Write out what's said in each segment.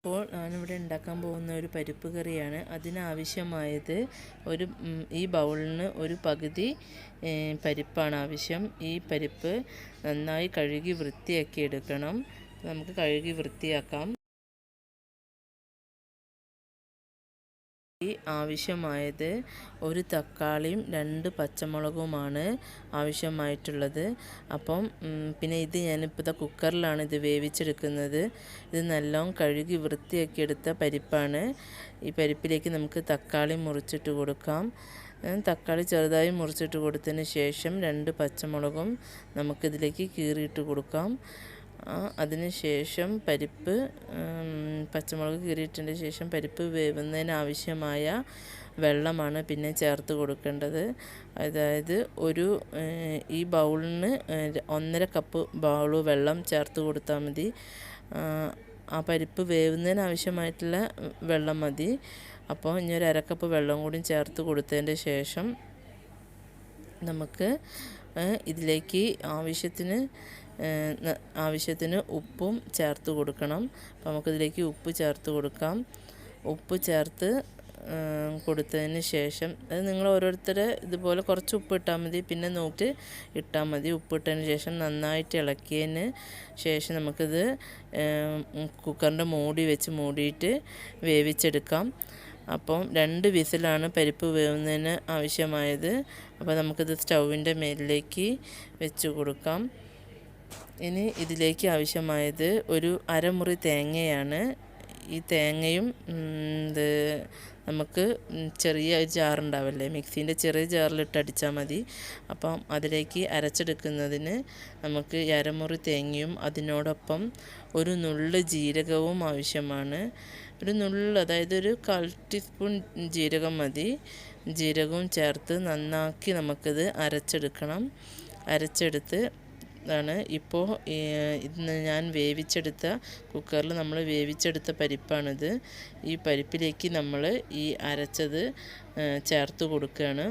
ഇപ്പോൾ ഞാനിവിടെ ഉണ്ടാക്കാൻ പോകുന്ന ഒരു പരിപ്പ് കറിയാണ്. അതിനാവശ്യമായത് ഒരു ഈ ബൗളിന് ഒരു പകുതി പരിപ്പാണ് ആവശ്യം. ഈ പരിപ്പ് നന്നായി കഴുകി വൃത്തിയാക്കി എടുക്കണം. നമുക്ക് കഴുകി വൃത്തിയാക്കാം. ആവശ്യമായത് ഒരു തക്കാളിയും രണ്ട് പച്ചമുളകുമാണ് ആവശ്യമായിട്ടുള്ളത്. അപ്പം പിന്നെ ഇത് ഞാനിപ്പോൾ ഇതാ കുക്കറിലാണ് ഇത് വേവിച്ചെടുക്കുന്നത്. ഇത് നല്ലോണം കഴുകി വൃത്തിയാക്കി എടുത്ത പരിപ്പാണ്. ഈ പരിപ്പിലേക്ക് നമുക്ക് തക്കാളി മുറിച്ചിട്ട് കൊടുക്കാം. തക്കാളി ചെറുതായി മുറിച്ചിട്ട് കൊടുത്തതിന് ശേഷം രണ്ട് പച്ചമുളകും നമുക്കിതിലേക്ക് കീറിയിട്ട് കൊടുക്കാം. അതിന് ശേഷം പരിപ്പ് പച്ചമുളക് കീറിയിട്ടതിന് ശേഷം പരിപ്പ് വേവുന്നതിന് ആവശ്യമായ വെള്ളമാണ് പിന്നെ ചേർത്ത് കൊടുക്കേണ്ടത്. അതായത് ഒരു ഈ ബൗളിന് ഒന്നര കപ്പ് ബൗൾ വെള്ളം ചേർത്ത് കൊടുത്താൽ മതി. ആ പരിപ്പ് വേവുന്നതിന് ആവശ്യമായിട്ടുള്ള വെള്ളം മതി. അപ്പോൾ ഇനി ഒരു അരക്കപ്പ് വെള്ളം കൂടി ചേർത്ത് കൊടുത്തതിന്റെ ശേഷം നമുക്ക് ഇതിലേക്ക് ആവശ്യത്തിന് ആവശ്യത്തിന് ഉപ്പും ചേർത്ത് കൊടുക്കണം. അപ്പോൾ നമുക്കിതിലേക്ക് ഉപ്പ് ചേർത്ത് കൊടുക്കാം. ഉപ്പ് ചേർത്ത് കൊടുത്തതിന് ശേഷം അത് നിങ്ങൾ ഓരോരുത്തരെ ഇതുപോലെ കുറച്ച് ഉപ്പ് ഇട്ടാൽ മതി. പിന്നെ നോക്കി ഇട്ടാൽ മതി. ഉപ്പിട്ടതിന് ശേഷം നന്നായിട്ട് ഇളക്കിയതിന് ശേഷം നമുക്കിത് കുക്കറിന്റെ മൂടി വെച്ച് മൂടിയിട്ട് വേവിച്ചെടുക്കാം. അപ്പം രണ്ട് വിസിലാണ് പരിപ്പ് വേവുന്നതിന് ആവശ്യമായത്. അപ്പോൾ നമുക്കിത് സ്റ്റൗവിന്റെ മേലിലേക്ക് വെച്ച് കൊടുക്കാം. ഇനി ഇതിലേക്ക് ആവശ്യമായത് ഒരു അരമുറി തേങ്ങയാണ്. ഈ തേങ്ങയും ഇത് നമുക്ക് ചെറിയ ജാറുണ്ടാവില്ലേ? മിക്സീന്റെ ചെറിയ ജാറിലിട്ട് അടിച്ചാൽ മതി. അപ്പം അതിലേക്ക് അരച്ചെടുക്കുന്നതിന് നമുക്ക് അരമുറി തേങ്ങയും അതിനോടൊപ്പം ഒരു നുള്ള് ജീരകവും ആവശ്യമാണ്. ഒരു നുള്ള് അതായത് ഒരു കാൽ ടീസ്പൂൺ ജീരകം മതി. ജീരകവും ചേർത്ത് നന്നാക്കി നമുക്കിത് അരച്ചെടുക്കണം. അരച്ചെടുത്ത് ഇതാണ് ഇപ്പോൾ ഇന്ന് ഞാൻ വേവിച്ചെടുത്ത കുക്കറിൽ നമ്മൾ വേവിച്ചെടുത്ത പരിപ്പാണിത്. ഈ പരിപ്പിലേക്ക് നമ്മൾ ഈ അരച്ചത് ചേർത്ത് കൊടുക്കുകയാണ്.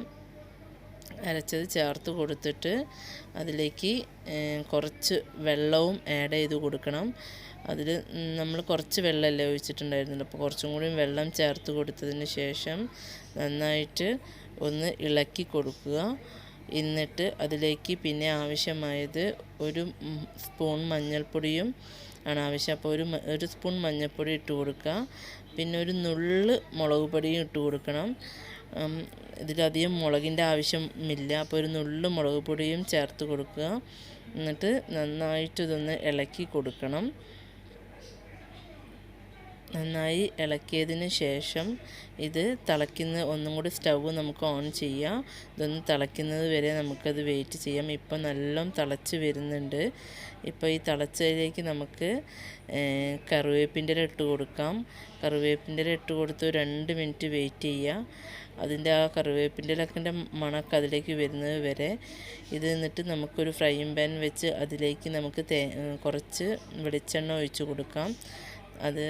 അരച്ചത് ചേർത്ത് കൊടുത്തിട്ട് അതിലേക്ക് കുറച്ച് വെള്ളവും ആഡ് ചെയ്ത് കൊടുക്കണം. അതിൽ നമ്മൾ കുറച്ച് വെള്ളമല്ലേ ഒഴിച്ചിട്ടുണ്ടായിരുന്നുള്ളൂ. അപ്പോൾ കുറച്ചും കൂടി വെള്ളം ചേർത്ത് കൊടുത്തതിന് ശേഷം നന്നായിട്ട് ഒന്ന് ഇളക്കി കൊടുക്കുക. എന്നിട്ട് അതിലേക്ക് പിന്നെ ആവശ്യമായത് ഒരു സ്പൂൺ മഞ്ഞൾപ്പൊടിയും ആണ് ആവശ്യം. അപ്പോൾ ഒരു ഒരു സ്പൂൺ മഞ്ഞൾപ്പൊടി ഇട്ട് കൊടുക്കുക. പിന്നെ ഒരു നുള്ള് മുളക് പൊടിയും ഇട്ട് കൊടുക്കണം. ഇതിലധികം മുളകിന്റെ ആവശ്യമില്ല. അപ്പോൾ ഒരു നുള്ള് മുളക് പൊടിയും ചേർത്ത് കൊടുക്കുക. എന്നിട്ട് നന്നായിട്ട് ഇതൊന്ന് ഇളക്കി കൊടുക്കണം. നന്നായി ഇളക്കിയതിന് ശേഷം ഇത് തിളയ്ക്കുന്ന ഒന്നും കൂടി സ്റ്റവ് നമുക്ക് ഓൺ ചെയ്യാം. ഇതൊന്ന് തിളയ്ക്കുന്നത് വരെ നമുക്കത് വെയിറ്റ് ചെയ്യാം. ഇപ്പോൾ നല്ലോണം തിളച്ച് വരുന്നുണ്ട്. ഇപ്പോൾ ഈ തിളച്ചതിലേക്ക് നമുക്ക് കറിവേപ്പിന്റെ ഇല ഇട്ട് കൊടുക്കാം. കറിവേപ്പിന്റെ ഇല ഇട്ട് കൊടുത്ത് രണ്ട് മിനിറ്റ് വെയിറ്റ് ചെയ്യുക അതിന്റെ ആ കറിവേപ്പിന്റെ ഇലക്കിന്റെ മണക്ക് അതിലേക്ക് വരുന്നത് വരെ ഇത് എന്നിട്ട് നമുക്കൊരു ഫ്രൈയിങ് പാൻ വെച്ച് അതിലേക്ക് നമുക്ക് കുറച്ച് വെളിച്ചെണ്ണ ഒഴിച്ച് കൊടുക്കാം. അത്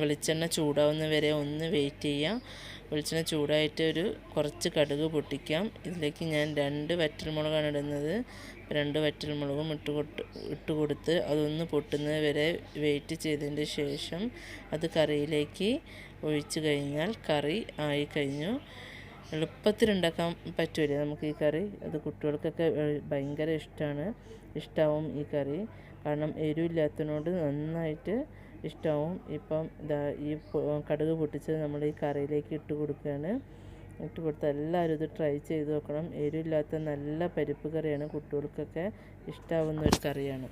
വെളിച്ചെണ്ണ ചൂടാവുന്ന വരെ ഒന്ന് വെയിറ്റ് ചെയ്യാം. വെളിച്ചെണ്ണ ചൂടായിട്ട് ഒരു കുറച്ച് കടുക് പൊട്ടിക്കാം. ഇതിലേക്ക് ഞാൻ രണ്ട് വറ്റൽമുളകാണ് ഇടുന്നത്. രണ്ട് വറ്റൽമുളകും ഇട്ട് കൊട്ട് ഇട്ട് കൊടുത്ത് അതൊന്ന് പൊട്ടുന്നത് വരെ വെയിറ്റ് ചെയ്തതിന്റെ ശേഷം അത് കറിയിലേക്ക് ഒഴിച്ചു കഴിഞ്ഞാൽ കറി ആയി കഴിഞ്ഞു. എളുപ്പത്തിൽ ഉണ്ടാക്കാൻ പറ്റില്ല നമുക്ക് ഈ കറി? അത് കുട്ടികൾക്കൊക്കെ ഭയങ്കര ഇഷ്ടമാണ് ഇഷ്ടമാവും ഈ കറി. കാരണം എരിവില്ലാത്തതിനോട് നന്നായിട്ട് ഇഷ്ടമാവും ഇപ്പം ഇതാ ഈ കടുക് പൊട്ടിച്ചത് നമ്മൾ ഈ കറിയിലേക്ക് ഇട്ട് കൊടുക്കുകയാണ് ഇട്ട് കൊടുത്ത് എല്ലാവരും ഇത് ട്രൈ ചെയ്ത് നോക്കണം. എരിവില്ലാത്ത നല്ല പരിപ്പ് കറിയാണ് കുട്ടികൾക്കൊക്കെ ഇഷ്ടമാവുന്ന ഒരു കറിയാണ്.